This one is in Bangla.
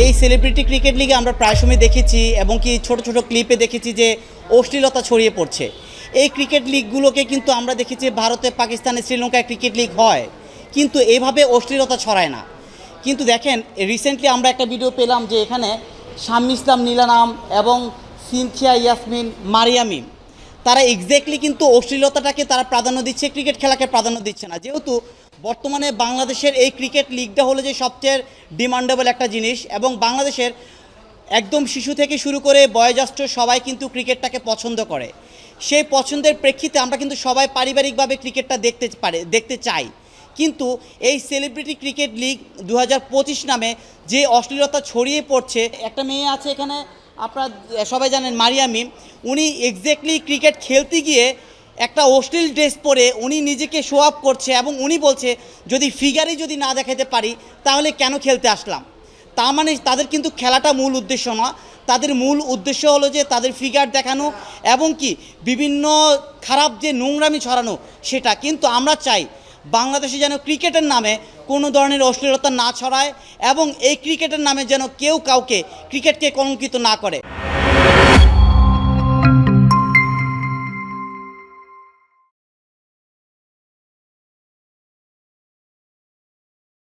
এই সেলিব্রিটি ক্রিকেট লিগে আমরা প্রায় সময় দেখেছি এবং কি ছোট ছোট ক্লিপে দেখেছি যে অশ্লীলতা ছড়িয়ে পড়ছে। এই ক্রিকেট লিগগুলোকে কিন্তু আমরা দেখেছি ভারতে পাকিস্তানে শ্রীলঙ্কায় ক্রিকেট লিগ হয়। কিন্তু এইভাবে অশ্লীলতা ছড়ায় না। কিন্তু দেখেন রিসেন্টলি আমরা একটা ভিডিও পেলাম যে এখানে শাম্মী ইসলাম নীলানাম এবং সিনথিয়া ইয়াসমিন মারিয়ামিম তারা এক্স্যাক্টলি কিন্তু অশ্লীলতাটাকে তারা প্রাধান্য দিচ্ছে ক্রিকেট খেলাকে প্রাধান্য দিচ্ছে না। যেহেতু বর্তমানে বাংলাদেশের এই ক্রিকেট লিগটা হলো যে সবচেয়ে ডিমান্ডেবল একটা জিনিস এবং বাংলাদেশের একদম শিশু থেকে শুরু করে বয়োজ্যেষ্ঠ সবাই কিন্তু ক্রিকেটটাকে পছন্দ করে। সেই পছন্দের প্রেক্ষিতে আমরা কিন্তু সবাই পারিবারিকভাবে ক্রিকেটটা দেখতে পারে, দেখতে চাই। কিন্তু এই সেলিব্রিটি ক্রিকেট লিগ দু হাজার পঁচিশ নামে যে অশ্লীলতা ছড়িয়ে পড়ছে, একটা মেয়ে আছে এখানে আপনারা সবাই জানেন মারিয়ামি, উনি এক্স্যাক্টলি ক্রিকেট খেলতে গিয়ে একটা অশ্লীল ড্রেস পরে উনি নিজেকে শো আপ করছে এবং উনি বলছে, যদি ফিগারে যদি না দেখাতে পারি, তাহলে কেন খেলতে আসলাম? তা মানে তাদের কিন্তু খেলাটা মূল উদ্দেশ্য না। তাদের মূল উদ্দেশ্য হলো যে তাদের ফিগার দেখানো এবং কি বিভিন্ন খারাপ যে নোংরামি ছড়ানো, সেটা। কিন্তু আমরা চাই বাংলাদেশে যেন ক্রিকেটের নামে কোনো ধরনের অশ্লীলতা না ছড়ায় এবং এই ক্রিকেটের নামে যেন কেউ কাউকে ক্রিকেটকে কলঙ্কিত না করে।